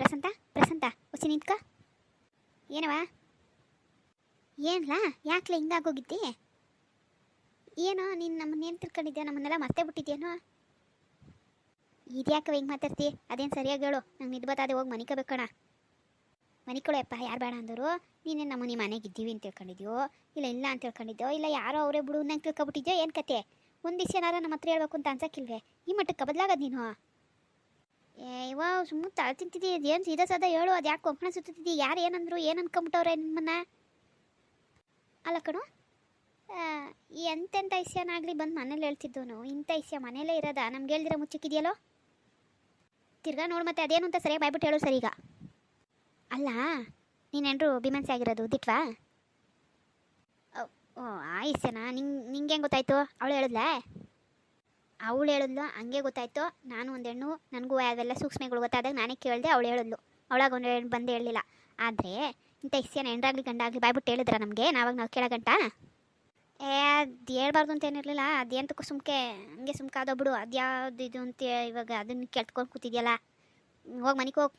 ಪ್ರಸಂತ ಪ್ರಸಂತ ಹುಸಿ ನಿಂತ್ಕ. ಏನವ ಏನ್ಲಾ? ಯಾಕ್ಲೆ ಹಿಂಗಾಗೋಗಿದ್ದಿ ಏನೋ, ನೀನು ನಮ್ಮನ್ನ ಏನು ತಿಳ್ಕೊಂಡಿದ್ದೆ ನಮ್ಮನ್ನೆಲ್ಲ ಮತ್ತೆ ಬಿಟ್ಟಿದ್ಯೇನೋ? ಇದ್ಯಾಕವ ಹಿಂಗೆ ಮಾತಾಡ್ತಿ? ಅದೇನು ಸರಿಯಾಗಿ ಹೇಳು. ನಂಗೆ ನಿದ್ಬತ್ತಾದೆ ಹೋಗಿ ಮನಿಕಬೇಕಣ ಮನಿಕೊಳ್ಳಪ್ಪ ಯಾರು ಬೇಡ ಅಂದರು. ನೀನೇ ನಮ್ಮ ನಿಮ್ಮ ಮನೆಗೆ ಇದ್ದೀವಿ ಅಂತ ತಿಳ್ಕೊಂಡಿದ್ಯೋ? ಇಲ್ಲ ಇಲ್ಲ ಅಂತ ತಿಳ್ಕೊಂಡಿದ್ಯೋ? ಇಲ್ಲ ಯಾರೋ ಅವರೇ ಬಿಡು, ನಂಗೆ ತಿಳ್ಕೊಬಿಟ್ಟಿದ್ಯೋ? ಏನು ಕತೆ ಒಂದು ದಿವಸ ಏನಾರ ನಮ್ಮ ಹತ್ರ ಹೇಳ್ಬೇಕು ಅಂತ ಅನ್ಸಕ್ಕಿಲ್ವೇ? ಈ ಮಟ್ಟಕ್ಕೆ ಬದಲಾಗದು ನೀನು? ಏ, ಇವ ಸುಮ್ಮನೆ ತಳ ತಿಂತಿದ್ದಿ ಏನು ಸೀದಾ ಸದಾ ಹೇಳು, ಅದು ಯಾಕೆ ಕೊಂಕಣ ಸುತ್ತಿದ್ದಿ ಯಾರು ಏನಂದ್ರು ಏನು ಅನ್ಕೊಂಬಿಟ್ಟವ್ರೆ ನಿಮ್ಮನ್ನ? ಅಲ್ಲ ಕಣು ಎಂತೆಂಥ ಇಸ್ಯನಾಗಲಿ ಬಂದು ಮನೇಲಿ ಹೇಳ್ತಿದ್ದೋನು ಇಂಥ ಇಸ್ಯ ಮನೇಲೇ ಇರೋದ? ನಮ್ಗೆ ಹೇಳ್ದಿರ ಮುಚ್ಚಿಕ್ಕಿದೆಯಲ್ಲೋ? ತಿರ್ಗಾ ನೋಡು ಮತ್ತೆ ಅದೇನು ಅಂತ ಸರಿಯಾಗಿ ಬಾಯ್ಬಿಟ್ಟು ಹೇಳು ಸರಿ ಈಗ. ಅಲ್ಲ ನೀನೆಂಡ್ರು ಬಿಮನ್ಸಿ ಆಗಿರೋದು, ದಿಟ್ವಾ? ಓ ಆ ಇಸ್ಯನಾ ನಿಂಗೆ ನಿಂಗೆ ಹೆಂಗೆ ಗೊತ್ತಾಯ್ತು? ಅವಳು ಹೇಳಿದ್ಲಾ? ಅವಳು ಹೇಳಿದ್ಲು, ಹಂಗೆ ಗೊತ್ತಾಯ್ತು. ನಾನು ಒಂದು ಹೆಣ್ಣು, ನನಗೂ ಅದೆಲ್ಲ ಸೂಕ್ಷ್ಮಗಳು ಗೊತ್ತಾದಾಗ ನಾನೇ ಕೇಳಿದೆ ಅವಳು ಹೇಳಿದ್ಲು. ಅವಳಾಗ ಒಂದು ಹೆಣ್ಣು ಬಂದು ಹೇಳಲಿಲ್ಲ. ಆದರೆ ಇಂಥ ಇಸ್ಯನ ಹೆಣ್ರಾಗ್ಲಿ ಗಂಡಾಗ್ಲಿ ಬಾಯ್ಬಿಟ್ಟು ಹೇಳಿದ್ರ ನಮಗೆ? ನಾವಾಗ ನಾವು ಕೇಳಗಂಟ ಏ, ಅದು ಹೇಳ್ಬಾರ್ದು ಅಂತ ಏನಿರಲಿಲ್ಲ. ಅದೇಂತಕ್ಕೂ ಸುಮ್ಕೆ, ಹಂಗೆ ಸುಮ್ಕಾದೋ ಬಿಡು. ಅದ್ಯಾವ್ದು ಇದು ಅಂತ ಇವಾಗ ಅದನ್ನ ಕೇಳ್ಕೊಂಡು ಕೂತಿದ್ಯಲ್ಲ. ಹೋಗಿ ಮನೆಗೆ ಹೋಗಿ.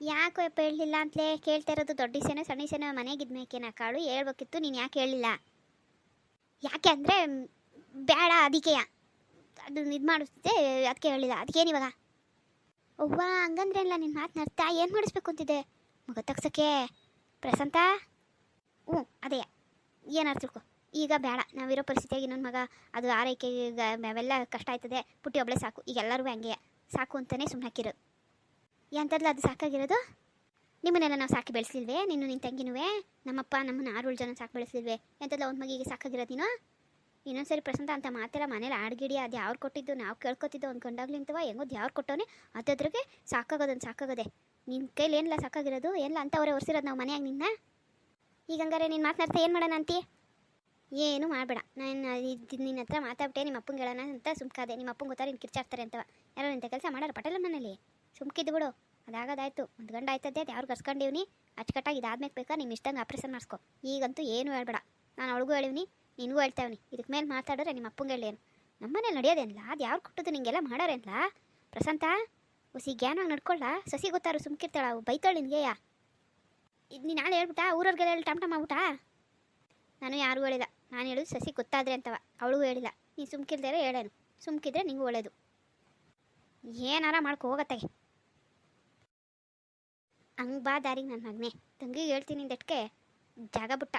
ಯಾಕೋ ಯಪ್ಪ ಹೇಳಲಿಲ್ಲ ಅಂತಲೇ? ಕೇಳ್ತಾ ಇರೋದು ದೊಡ್ಡ ಇಸೇನೋ ಸಣ್ಣ ಇಸೇನೋ ಮನೆಗಿದ್ದ ಮೇಕೆನ ಕಾಳು? ಹೇಳ್ಬೇಕಿತ್ತು, ನೀನು ಯಾಕೆ ಹೇಳಿಲ್ಲ? ಯಾಕೆ ಅಂದರೆ, ಬೇಡ ಅದಕ್ಕೆಯ ಅದು ಇದು ಮಾಡಿಸ್ತಿದ್ದೆ ಅದಕ್ಕೆ ಹೇಳಿಲ್ಲ ಅದಕ್ಕೇನು ಇವಾಗ? ಒಬ್ಬ ಹಂಗಂದ್ರೆ ಇಲ್ಲ ನಿನ್ನ ಮಾತು ನರ್ತ ಏನು ಮಾಡಿಸ್ಬೇಕು ಅಂತಿದೆ ಮಗ ತಗ್ಸೋಕ್ಕೆ. ಪ್ರಸಂತ ಹ್ಞೂ, ಅದೇ ಏನಾರು ತಿಳ್ಕೊ. ಈಗ ಬೇಡ, ನಾವಿರೋ ಪರಿಸ್ಥಿತಿಯಾಗಿ ಇನ್ನೊಂದು ಮಗ, ಅದು ಆರೈಕೆ ಅವೆಲ್ಲ ಕಷ್ಟ ಆಯ್ತದೆ, ಪುಟ್ಟಿ ಒಬ್ಬಳೇ ಸಾಕು ಈಗ ಎಲ್ಲರೂ ಹಂಗೆ, ಸಾಕು ಅಂತಲೇ ಸುಮ್ಮನೆ ಹಾಕಿರೋದು. ಎಂಥದ್ಲ ಅದು ಸಾಕಾಗಿರೋದು? ನಿಮ್ಮನ್ನೆಲ್ಲ ನಾವು ಸಾಕಿ ಬೆಳೆಸಲಿಲ್ವೇ? ನೀನು ನಿನ್ನ ತಂಗಿನುವೆ? ನಮ್ಮಪ್ಪ ನಮ್ಮನ್ನ ಆರು ಜನ ಸಾಕು ಬೆಳೆಸಲಿಲ್ವೇ? ಎಂಥದ್ಲ ಒಂದು ಮಗಿಗೆ ಸಾಕಾಗಿರೋದು ನೀನು? ಇನ್ನೊಂದ್ಸರಿ ಪ್ರಸಂತ ಅಂತ ಮಾತೆಲ್ಲ ಮನೇಲಿ ಆಡ್ಗಿಡಿ ಅದು ಯಾರು ಕೊಟ್ಟಿದ್ದು, ನಾವು ಕೇಳ್ಕೊತಿದ್ದು ಅವ್ನು ಕಂಡಾಗ್ಲಿಂತವ ಹೆಂಗೋ ಯಾರು ಕೊಟ್ಟವನೆ, ಅದ್ರದ್ರಿಗೆ ಸಾಕಾಗೋದನ್ನು ಸಾಕಾಗದೆ. ನಿನ್ನ ಕೈಲಿ ಏನಿಲ್ಲ ಸಾಕಾಗಿರೋದು ಎಲ್ಲ ಅಂತವರೇ ಒರೆಸಿರೋದು ನಾವು ಮನೆಯಾಗ ನಿನ್ನ? ಈಗ ಹಂಗಾರೆ ನೀನು ಮಾತನಾಡ್ತಾ ಏನು ಮಾಡೋಣ ಅಂತೀ ಏನು ಮಾಡಬೇಡ. ನಾನು ಇದು ನಿನ್ನ ಹತ್ರ ಮಾತಾಡ್ಬಿಟ್ಟೆ ನಿಮ್ಮ ಅಪ್ಪಂಗೆ ಹೇಳೋಣ ಅಂತ ಸುಮ್ಕಾದೆ. ನಿಮ್ಮ ಅಪ್ಪಂಗೆ ಗೊತ್ತಾರೆ ನೀನು ಕಿರ್ಚಾಡ್ತಾರೆ ಅಂತವ ಯಾರೋ ನಿಂತ ಕೆಲಸ ಮಾಡಾರ ಪಟೇಲ ಮನೇಲಿ? ಸುಮ್ಕಿದ್ದು ಬಿಡು. ಅದಾಗದಾಯ್ತು. ಒಂದು ಗಂಡ ಆಯ್ತದೆ ಅದು ಯಾರು ಕರ್ಸ್ಕೊಂಡಿವ್ನಿ ಅಚ್ಚುಕಟ್ಟಾಗಿ ಇದಾದ್ಮೇಲೆ ಬೇಕಾ? ನಿಮ್ಮ ಇಷ್ಟಂಗೆ ಆಪ್ರೇಷನ್ ಮಾಡಿಸ್ಕೊ. ಈಗಂತೂ ಏನು ಹೇಳ್ಬೇಡ. ನಾನು ಅವಳಿಗೂ ಹೇಳಿವ್ನಿ ನಿನಗೂ ಹೇಳ್ತಾವನಿ ಇದಕ್ಕೆ ಮೇಲೆ ಮಾತಾಡಿದ್ರೆ ನಿಮ್ಮ ಅಪ್ಪಂಗೆ ಹೇಳೇನು ನಮ್ಮನೇಲಿ ನಡೆಯೋದೇನಲ್ಲ ಅದು ಯಾರು ಕೊಟ್ಟದ್ದು ನಿಂಗೆಲ್ಲ ಮಾಡೋರೇನಲ್ಲ ಪ್ರಶಾಂತ ಹುಸಿ ಜ್ಞಾನವಾಗಿ ನಡ್ಕೊಳ್ಳ ಸಸಿ ಗೊತ್ತಾರು ಸುಮ್ಕಿರ್ತಾಳ, ಅವು ಬೈತಾಳೆ ಯಾ? ಇದು ನೀನು ನಾಳೆ ಹೇಳ್ಬಿಟ್ಟ? ಊರವ್ರಿಗೆಲ್ಲ ಹೇಳಿ, ಟಮ್ ಟಮ್ ಆಗ್ಬಿಟ್ಟಾ? ನಾನು ಯಾರಿಗೂ ಹೇಳಿಲ್ಲ. ನಾನು ಹೇಳೋದು ಸಸಿ ಗೊತ್ತಾದ್ರೆ ಅಂತವ. ಅವಳಿಗೂ ಹೇಳಿಲ್ಲ. ನೀನು ಸುಮ್ಕಿಲ್ದರೆ ಹೇಳೇನು. ಸುಮ್ಕಿದ್ರೆ ನಿಂಗೂ ಒಳ್ಳೇದು. ಏನಾರ ಮಾಡ್ಕೊ ಹೋಗತ್ತಾಗೆ ಹಂಗೆ ಬಾ ದಾರಿಗೆ ನನ್ನ ಮಗನೇ. ತಂಗಿಗೆ ಹೇಳ್ತೀನಿ ದಟ್ಕೆ. ಜಾಗ ಬಿಟ್ಟ.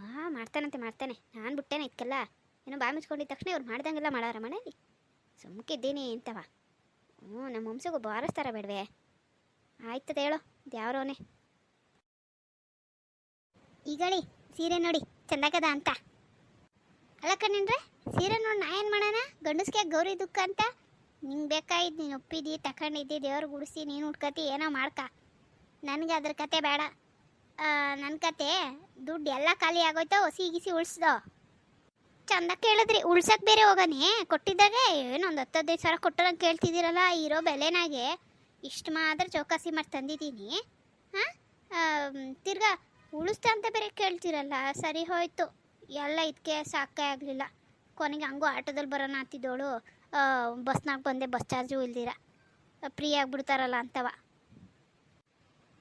ಹಾಂ ಮಾಡ್ತಾನಂತೆ, ಮಾಡ್ತಾನೆ. ನಾನು ಬಿಟ್ಟೇನೆ ಇದಕ್ಕೆಲ್ಲ ಏನೋ ಬಾಯಿ ಮುಚ್ಕೊಂಡಿದ್ದ ತಕ್ಷಣ ಇವ್ರು ಮಾಡ್ದಂಗೆಲ್ಲ ಮಾಡಾರ ಮನೇಲಿ ಸುಮ್ಕಿದ್ದೀನಿ ಅಂತವ. ಹ್ಞೂ ನಮ್ಮ ವಂಶಗೂ ಬಾರಿಸ್ತಾರ ಬೇಡವೆ. ಆಯ್ತದ ಹೇಳೋ ದ್ಯಾವ್ರವನೇ ಈಗಳಿ ಸೀರೆ ನೋಡಿ ಚಂದಾಗದ ಅಂತ. ಅಲ್ಲ ಕಣ್ಣಿನ್ರೆ ಸೀರೆ ನೋಡಿ ನಾ ಏನು ಮಾಡೋಣ? ಗಂಡಸ್ಗೆ ಗೌರಿ ದುಃಖ ಅಂತ? ನಿಂಗೆ ಬೇಕಾಯ್ತು ನೀನು ಒಪ್ಪಿದ್ದಿ ತಕೊಂಡಿದ್ದಿ ದೇವ್ರು ಗುಡಿಸಿ ನೀನು ಉಟ್ಕತಿ, ಏನೋ ಮಾಡ್ಕ. ನನಗೆ ಅದ್ರ ಕತೆ ಬೇಡ. ನನ್ನ ಕತೆ, ದುಡ್ಡು ಎಲ್ಲ ಖಾಲಿ ಆಗೋಯ್ತೋ ಹೊಸಿ ಗಿಸಿ ಉಳಿಸ್ದೋ? ಚಂದ ಕೇಳಿದ್ರಿ ಉಳ್ಸಕ್ಕೆ ಬೇರೆ ಹೋಗನೇ, ಕೊಟ್ಟಿದ್ದಾಗೆ ಏನೊಂದು ಹತ್ತು ಹದಿನೈದು ಸಾವಿರ ಕೊಟ್ಟರಂಗೆ ಕೇಳ್ತಿದ್ದೀರಲ್ಲ, ಇರೋ ಬೆಲೆನಾಗೆ. ಇಷ್ಟು ಮಾತ್ರ ಚೌಕಾಸಿ ಮಾಡಿ ತಂದಿದ್ದೀನಿ. ಹಾಂ? ತಿರ್ಗಾ ಉಳಿಸ್ತಾ ಅಂತ ಬೇರೆ ಕೇಳ್ತಿರಲ್ಲ, ಸರಿ ಹೋಯ್ತು. ಎಲ್ಲ ಇದಕ್ಕೆ ಸಾಕೇ ಆಗಲಿಲ್ಲ. ಕೊನೆಗೆ ಹಂಗೂ ಆಟೋದಲ್ಲಿ ಬರೋಣ ಅಂತಿದ್ದೋಳು. ಬಸ್ನಾಗ ಬಂದೆ, ಬಸ್ ಚಾರ್ಜು ಇಲ್ದಿರ. ಫ್ರೀ ಆಗಿಬಿಡ್ತಾರಲ್ಲ ಅಂತವ.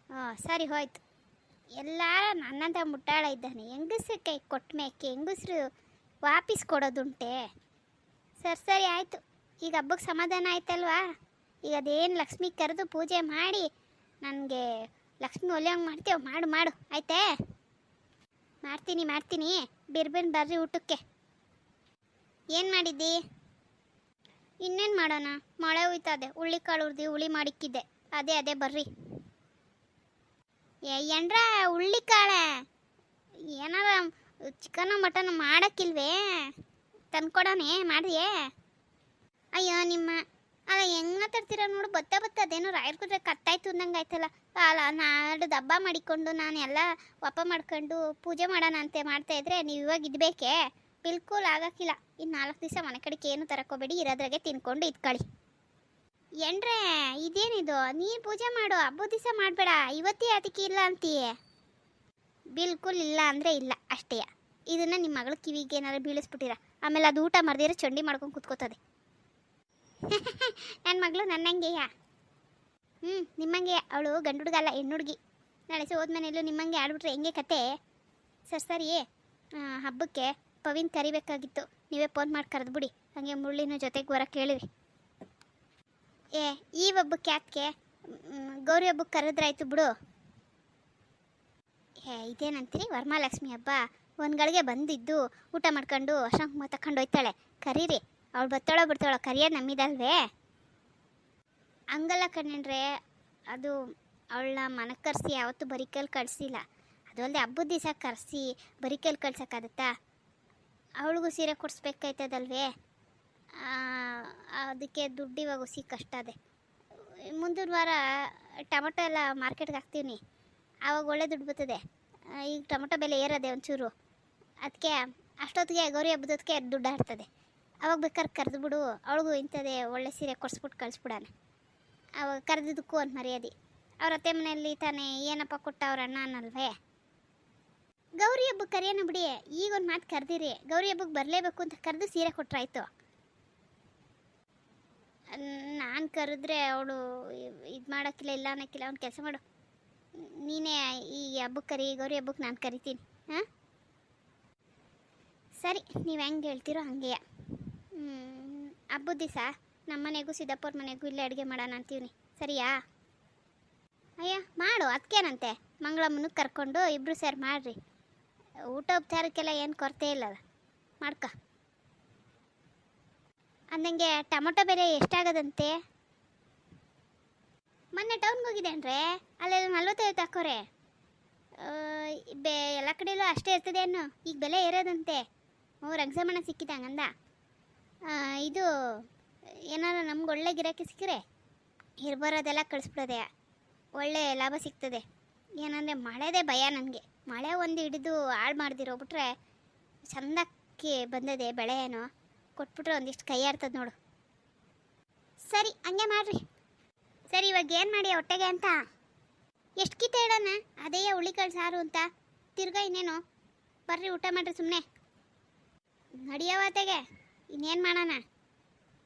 ಹಾಂ ಸರಿ ಹೋಯ್ತು. ಎಲ್ಲಾರ ನನ್ನಂತ ಮುಟ್ಟಾಳ ಇದ್ದಾನೆ. ಹೆಂಗಸ್ರ ಕೈ ಕೊಟ್ಟ ಮೇಕೆ, ಹೆಂಗಸ್ರು ವಾಪಸ್ ಕೊಡೋದುಂಟೆ? ಸರಿ ಸರಿ, ಆಯಿತು. ಈಗ ಹಬ್ಬಕ್ಕೆ ಸಮಾಧಾನ ಆಯ್ತಲ್ವಾ? ಈಗ ಅದೇನು ಲಕ್ಷ್ಮಿ ಕರೆದು ಪೂಜೆ ಮಾಡಿ ನನಗೆ ಲಕ್ಷ್ಮಿ ಒಲೆಯಂಗೆ ಮಾಡ್ತೇವೆ ಮಾಡು ಮಾಡು. ಆಯ್ತೇ? ಮಾಡ್ತೀನಿ ಮಾಡ್ತೀನಿ. ಬಿರ್ಬಿನ್ ಬರ್ರಿ ಊಟಕ್ಕೆ. ಏನು ಮಾಡಿದ್ದಿ? ಇನ್ನೇನು ಮಾಡೋಣ? ಮಳೆ ಹೋಯ್ತದೆ ಹುಳ್ಳಿ ಕಾಳು ಹುರ್ದಿ, ಹುಳಿ ಮಾಡಿಕ್ಕಿದ್ದೆ. ಅದೇ ಅದೇ, ಬರ್ರಿ. ಏ ಉಳ್ಳಿ ಹುಳ್ಳಿ ಕಾಳೆ? ಏನಾರ ಚಿಕನ್ ಮಟನ್ ಮಾಡಕ್ಕಿಲ್ವೇ? ತಂದ್ಕೊಡೋಣೆ ಮಾಡಿಯೇ ಅಯ್ಯೋ, ನಿಮ್ಮ ಅಲ್ಲ ಹೆಂಗ್ ಮಾತಾಡ್ತೀರ ನೋಡು, ಬತ್ತ ಬತ್ತ ಅದೇನೋ ರಾಯರ್ ಕುದ್ರೆ ಕಟ್ಟಾಯ್ತು ಅಂದಂಗೆ ಆಯ್ತಲ್ಲ. ಅಲ್ಲ, ನಾಡು ದಬ್ಬ ಮಾಡಿಕೊಂಡು, ನಾನು ಎಲ್ಲ ವಪ ಮಾಡ್ಕೊಂಡು ಪೂಜೆ ಮಾಡೋಣ ಅಂತ ಮಾಡ್ತಾ ಇದ್ರೆ ನೀವು ಇವಾಗ ಇದ್ಬೇಕೆ? ಬಿಲ್ಕುಲ್ ಆಗಕ್ಕಿಲ್ಲ. ಇನ್ನು ನಾಲ್ಕು ದಿವಸ ಮನೆ ಕಡೆಗೆ ಏನು ತರಕೋಬೇಡಿ, ಇರೋದ್ರಾಗೆ ತಿನ್ಕೊಂಡು ಇದ್ಕೊಳ್ಳಿ ಎಂಡ್ರೆ ಇದೇನಿದು? ನೀನು ಪೂಜೆ ಮಾಡು, ಹಬ್ಬದ ದಿವಸ ಮಾಡಬೇಡ. ಇವತ್ತೇ ಅದಕ್ಕೆ ಇಲ್ಲ ಅಂತೀಯೇ ಬಿಲ್ಕುಲ್ ಇಲ್ಲ ಅಂದರೆ ಇಲ್ಲ, ಅಷ್ಟೇ. ಇದನ್ನು ನಿಮ್ಮ ಮಗಳ ಕಿವಿಗೆ ಏನಾದ್ರು ಬೀಳಿಸ್ಬಿಟ್ಟಿರ? ಆಮೇಲೆ ಅದು ಊಟ ಮಾಡ್ದಿರ ಚಂಡಿ ಮಾಡ್ಕೊಂಡು ಕೂತ್ಕೋತದೆ. ನನ್ನ ಮಗಳು ನನ್ನಂಗೆಯ? ಹ್ಞೂ ನಿಮ್ಮಂಗೆ. ಅವಳು ಗಂಡು ಹುಡುಗಲ್ಲ ಹೆಣ್ಣು ಹುಡುಗಿ ನಾಳೆ ಸಹ ಮನೆಯಲ್ಲೂ ನಿಮ್ಮಂಗೆ ಆಡ್ಬಿಟ್ರೆ ಹೆಂಗೆ ಕತೆ? ಸರ್, ಸರಿಯೇ. ಹಬ್ಬಕ್ಕೆ ಪವಿನ್ ಕರಿಬೇಕಾಗಿತ್ತು. ನೀವೇ ಫೋನ್ ಮಾಡಿ ಕರೆದ್ಬಿಡಿ. ಹಾಗೆ ಮುಳ್ಳಿನ ಜೊತೆಗೆ ಬರೋಕ್ಕೆ ಹೇಳಿರಿ ಏ, ಈ ಹಬ್ಬಕ್ಕೆ ಯಾಕೆ? ಗೌರಿ ಹಬ್ಬಕ್ಕೆ ಕರೆದ್ರಾಯ್ತು ಬಿಡು. ಏ, ಇದೇನಂತೀರಿ? ವರಮಹಾಲಕ್ಷ್ಮಿ ಹಬ್ಬ. ಒಂದು ಗಳಿಗೆ ಬಂದಿದ್ದು, ಊಟ ಮಾಡ್ಕೊಂಡು ಅಶಂಕ ತಕೊಂಡು ಹೋಯ್ತಾಳೆ. ಕರೀರಿ. ಅವಳು ಬತ್ತಾಳೋ ಬಿಡ್ತಾಳೋ, ಕರಿಯೋದು ನಮ್ಮಿದಲ್ವೇ? ಹಂಗಲ್ಲ ಕಣ್ಣಿನ್ರೆ ಅದು ಅವಳನ್ನ ಮನಕ್ಕೆ ಕರೆಸಿ ಯಾವತ್ತೂ ಬರಿಕಲ್ಲಿ ಕಳಿಸಿಲ್ಲ. ಅದು ಅಲ್ಲದೆ ಹಬ್ಬದ ದಿವಸ ಕರೆಸಿ ಬರಿಕಲ್ಲಿ ಕಳ್ಸೋಕ್ಕಾಗತ್ತಾ? ಅವಳಿಗೂ ಸೀರೆ ಕೊಡಿಸ್ಬೇಕಾಯ್ತದಲ್ವೇ? ಅದಕ್ಕೆ ದುಡ್ಡು ಇವಾಗ ಹುಸಿ ಕಷ್ಟ ಅದೇ. ಮುಂದಿನ ವಾರ ಟೊಮೊಟೊ ಎಲ್ಲ ಮಾರ್ಕೆಟ್ಗೆ ಹಾಕ್ತೀವಿ ಆವಾಗ ಒಳ್ಳೆ ದುಡ್ಡು ಬರ್ತದೆ. ಈಗ ಟೊಮೊಟೊ ಬೆಲೆ ಏರದೆ ಒಂಚೂರು. ಅದಕ್ಕೆ ಅಷ್ಟೊತ್ತಿಗೆ ಗೌರಿ ಹಬ್ಬದೊತ್ತಿಗೆ ದುಡ್ಡು ಹಾಡ್ತದೆ ಅವಾಗ ಬೇಕಾದ್ರೆ ಕರೆದು ಬಿಡು ಅವಳಿಗೂ ಇಂಥದ್ದೇ ಒಳ್ಳೆ ಸೀರೆ ಕೊಡಿಸ್ಬಿಟ್ಟು ಕಳಿಸ್ಬಿಡಾನೆ ಅವಾಗ ಕರೆದಿದ್ದಕ್ಕೂ ಒಂದು ಮರ್ಯಾದೆ. ಅವ್ರ ಅತ್ತೆ ಮನೆಯಲ್ಲಿ ತಾನೇ ಏನಪ್ಪ ಕೊಟ್ಟ ಅವ್ರ ಅಣ್ಣ ಅನ್ನಲ್ವೇ ಗೌರಿ ಹಬ್ಬಕ್ಕೆ ಕರೆಯೋಣ ಬಿಡಿ. ಈಗ ಒಂದು ಮಾತು ಕರೆದಿರಿ. ಗೌರಿ ಹಬ್ಬಕ್ಕೆ ಬರಲೇಬೇಕು ಅಂತ ಕರೆದು ಸೀರೆ ಕೊಟ್ರಾಯ್ತು. ನಾನು ಕರೆದ್ರೆ ಅವಳು ಇದು ಮಾಡೋಕ್ಕಿಲ್ಲ, ಇಲ್ಲ ಅನ್ನೋಕ್ಕಿಲ್ಲ, ಅವ್ನು ಕೆಲಸ ಮಾಡು. ನೀನೇ ಈ ಹಬ್ಬಕ್ಕೆ ಕರಿ ಗೌರಿ ಹಬ್ಬಕ್ಕೆ ನಾನು ಕರಿತೀನಿ, ಹಾಂ? ಸರಿ, ನೀವು ಹೆಂಗೆ ಹೇಳ್ತೀರೋ ಹಾಗೆ ಹಬ್ಬದ ದಿವಸ ನಮ್ಮ ಮನೆಗೂ ಸಿದ್ದಪ್ಪವ್ರ ಮನೆಗೂ ಇಲ್ಲೇ ಅಡುಗೆ ಮಾಡೋಣ ಅಂತೀವಿ ಸರಿಯಾ? ಅಯ್ಯ, ಮಾಡು ಅದಕ್ಕೇನಂತೆ ಮಂಗಳಮ್ಮನ ಕರ್ಕೊಂಡು ಇಬ್ಬರು ಸೇರಿ ಮಾಡಿರಿ. ಊಟ ಉಪಚಾರಕ್ಕೆಲ್ಲ ಏನು ಕೊರತೆ ಇಲ್ಲಲ್ಲ ಮಾಡ್ಕ. ಅಂದಂಗೆ ಟೊಮೊಟೊ ಬೆಲೆ ಎಷ್ಟಾಗದಂತೆ? ಮೊನ್ನೆ ಟೌನ್ಗೆ ಹೋಗಿದ್ದೇನ್ರೆ ಅಲ್ಲೆಲ್ಲ ನಲ್ವತ್ತೈದು ಹಾಕೋರೆ ಬೆ, ಎಲ್ಲ ಕಡೆಯಲ್ಲೂ ಅಷ್ಟೇ ಇರ್ತದೆ ಅನ್ನು, ಈಗ ಬೆಲೆ ಏರೋದಂತೆ. ಹ್ಞೂ ರಂಗಸಮಣ ಸಿಕ್ಕಿದೆ ಹಂಗಂದ. ಇದು ಏನಾದ್ರು ನಮ್ಗೆ ಒಳ್ಳೆ ಗಿರಾಕಿ ಸಿಕ್ಕರೆ ಇರ್ಬರೋದೆಲ್ಲ ಕಳಿಸ್ಬಿಡೋದೆ. ಒಳ್ಳೆ ಲಾಭ ಸಿಗ್ತದೆ. ಏನಂದರೆ ಮಳೆದೇ ಭಯ ನನಗೆ. ಮಳೆ ಒಂದು ಹಿಡಿದು ಹಾಳು ಮಾಡ್ದಿರೋಗ್ಬಿಟ್ರೆ ಚಂದಕ್ಕೆ ಬಂದದೆ ಬೆಳೆ ಏನೋ. ಕೊಟ್ಬಿಟ್ರೆ ಒಂದಿಷ್ಟು ಕೈ ಆಡ್ತದೆ ನೋಡು. ಸರಿ, ಹಂಗೆ ಮಾಡ್ರಿ. ಸರಿ, ಇವಾಗ ಏನು ಮಾಡಿ ಹೊಟ್ಟೆಗೆ ಅಂತ? ಎಷ್ಟು ಕಿತ್ತ ಹೇಳೋಣ? ಅದೇ ಹುಳಿಕಾಳು ಸಾರು ಅಂತ. ತಿರ್ಗಾ ಇನ್ನೇನು? ಬರ್ರಿ, ಊಟ ಮಾಡ್ರಿ ಸುಮ್ಮನೆ ನಡಿಯೋವತೆಗೆ ಇನ್ನೇನು ಮಾಡೋಣ?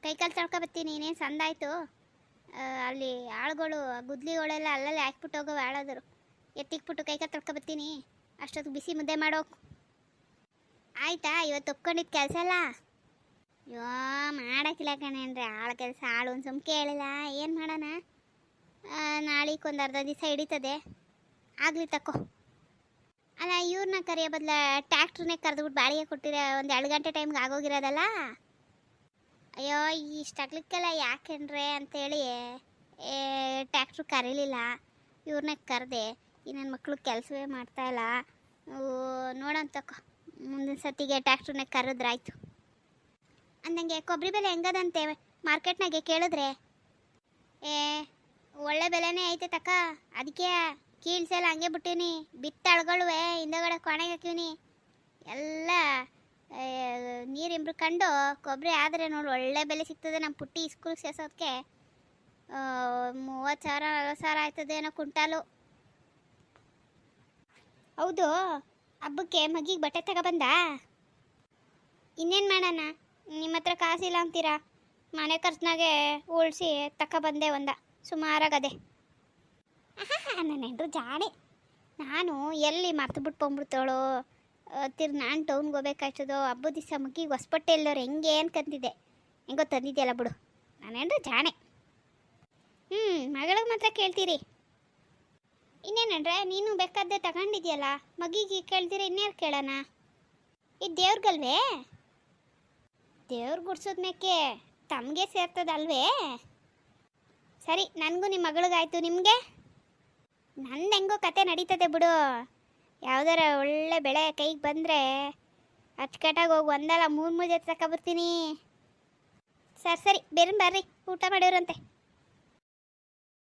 ಕೈಕಾಲು ತೊಳ್ಕೊ ಬರ್ತೀನಿ, ಇನ್ನೇನು ಸಂದಾಯ್ತು. ಅಲ್ಲಿ ಆಳುಗಳು, ಗುದ್ಲಿಗಳೆಲ್ಲ ಅಲ್ಲಲ್ಲಿ ಹಾಕ್ಬಿಟ್ಟು ಹೋಗೋ ಆಳೋದ್ರು. ಎತ್ತಿಕ್ಬಿಟ್ಟು ಕೈಕಾಲು ತೊಳ್ಕೊ ಬರ್ತೀನಿ. ಅಷ್ಟೊತ್ತು ಬಿಸಿ ಮುದ್ದೆ ಮಾಡೋಕು ಆಯಿತಾ? ಇವತ್ತು ಒಪ್ಕೊಂಡಿದ್ದು ಕೆಲಸ ಅಲ್ಲ? ಅಯ್ಯೋ, ಮಾಡೋಕ್ಕಿಲ್ಲ ಕಣೇನ್ರಿ ಆಳು ಕೆಲಸ, ಆಳು ಒಂದು ಸುಮ್ಕೆ ಕೇಳಿಲ್ಲ. ಏನು ಮಾಡೋಣ? ನಾಳೆಗೆ ಒಂದು ಅರ್ಧ ದಿವಸ ಹಿಡಿತದೆ. ಆಗಲಿ ತಕೋ. ಅಲ್ಲ ಇವ್ರನ್ನ ಕರೆಯೋ ಬದಲ ಟ್ಯಾಕ್ಟ್ರನ್ನೇ ಕರೆದ್ಬಿಟ್ಟು ಬಾಡಿಗೆ ಕೊಟ್ಟಿರೋ ಒಂದು ಎರಡು ಗಂಟೆ ಟೈಮ್ಗೆ ಆಗೋಗಿರೋದಲ್ಲ? ಅಯ್ಯೋ ಇಷ್ಟಾಗ್ಲಿಕ್ಕೆಲ್ಲ ಯಾಕೆನ್ರೆ ಅಂತೇಳಿ ಟ್ಯಾಕ್ಟ್ರು ಕರೀಲಿಲ್ಲ. ಇವ್ರನ್ನ ಕರೆದೆ. ಈ ನನ್ನ ಮಕ್ಕಳು ಕೆಲಸವೇ ಮಾಡ್ತಾಯಿಲ್ಲ ನೋಡೋಣ ತಕೋ. ಮುಂದಿನ ಸತಿಗೆ ಟ್ಯಾಕ್ಟ್ರನ್ನೇ ಕರೆದ್ರಾಯ್ತು ಅಂದಂಗೆ ಕೊಬ್ಬರಿ ಬೆಲೆ ಹೆಂಗದಂತೆ ಮಾರ್ಕೆಟ್ನಾಗೆ ಕೇಳಿದ್ರೆ? ಏ, ಒಳ್ಳೆ ಬೆಲೆನೇ ಐತೆ ತಕ್ಕ. ಅದಕ್ಕೆ ಕೀಳ್ಸೆಲ್ಲ ಹಂಗೆ ಬಿಟ್ಟೀನಿ. ಬಿತ್ತಳ್ಗಳುವೆ ಹಿಂದಗಡೆ ಕೊಣೆಗೆ ಹಾಕೀನಿ ಎಲ್ಲ ನೀರು ಇಂಬ್ರಕೊಂಡು ಕೊಬ್ಬರಿ ಆದರೆ ನೋಡಿ, ಒಳ್ಳೆ ಬೆಲೆ ಸಿಗ್ತದೆ ನಮ್ಮ ಪುಟ್ಟಿ ಸ್ಕೂಲ್ಗೆ ಸೇರ್ಸೋದಕ್ಕೆ ಮೂವತ್ತು ಸಾವಿರ ನಲ್ವತ್ತು ಸಾವಿರ ಆಯ್ತದೆ ಏನೋ ಕುಂಟಾಲು. ಹೌದು, ಹಬ್ಬಕ್ಕೆ ಮಗಿಗೆ ಬಟ್ಟೆ ತಗೊಬಂದ? ಇನ್ನೇನು ಮಾಡೋಣ? ನಿಮ್ಮ ಹತ್ರ ಕಾಸಿಲ್ಲ ಅಂತೀರಾ? ಮನೆ ಖರ್ಚಿನಾಗೆ ಉಳಿಸಿ ತಗೊಬಂದೆ ಒಂದ. ಸುಮಾರಾಗದೆ. ನನ್ನ ಹೆಂಡ್ರು ಜಾಣೆ. ನಾನು ಎಲ್ಲಿ ಮರ್ತು ಬಿಟ್ಟು ಬಂದ್ಬಿಡ್ತಾಳೋ ತಿರ್ ನಾನು ಟೌನ್ಗೆ ಹೋಗ್ಬೇಕಾಯ್ತದೋ? ಹಬ್ಬದ ದಿವಸ ಮುಗಿ ಹೊಸ್ಪಟ್ಟೆ ಎಲ್ಲೋರು ಹೆಂಗೆ ಅನ್ಕಂತಿದ್ದೆ. ಹೆಂಗೋ ತಂದಿದ್ದೆಲ್ಲ ಬಿಡು. ನನ್ನ ಹೆಂಡ್ರು ಜಾಣೆ. ಹ್ಞೂ ಮಗಳಿಗೆ ಮಾತ್ರ ಕೇಳ್ತೀರಿ. ಇನ್ನೇನಂದ್ರೆ, ನೀನು ಬೇಕಾದ್ದೆ ತಗೊಂಡಿದ್ಯಲ್ಲ? ಮಗಿಗೆ ಕೇಳ್ದಿರ ಇನ್ಯಾರು ಕೇಳೋಣ? ಇದು ದೇವ್ರಿಗಲ್ವೇ? ದೇವ್ರು ಗುಡ್ಸೋದ್ಮೇಕೆ ತಮಗೆ ಸೇರ್ತದಲ್ವೇ? ಸರಿ, ನನಗೂ ನಿಮ್ಮ ಮಗಳಿಗಾಯ್ತು. ನಿಮಗೆ? ನಂದು ಹೆಂಗೋ ಕತೆ ನಡೀತದೆ ಬಿಡು. ಯಾವ್ದಾರ ಒಳ್ಳೆ ಬೆಳೆ ಕೈಗೆ ಬಂದರೆ ಅಚ್ಚುಕಟ್ಟಾಗಿ ಹೋಗಿ ಒಂದಲ್ಲ ಮೂರು ಮೂರು ಜೊತೆ ತಗೊಬರ್ತೀನಿ ಸರಿ ಸರಿ ಬೇರೆ ಬರ್ರಿ. ಊಟ ಮಾಡಿವ್ರಂತೆ.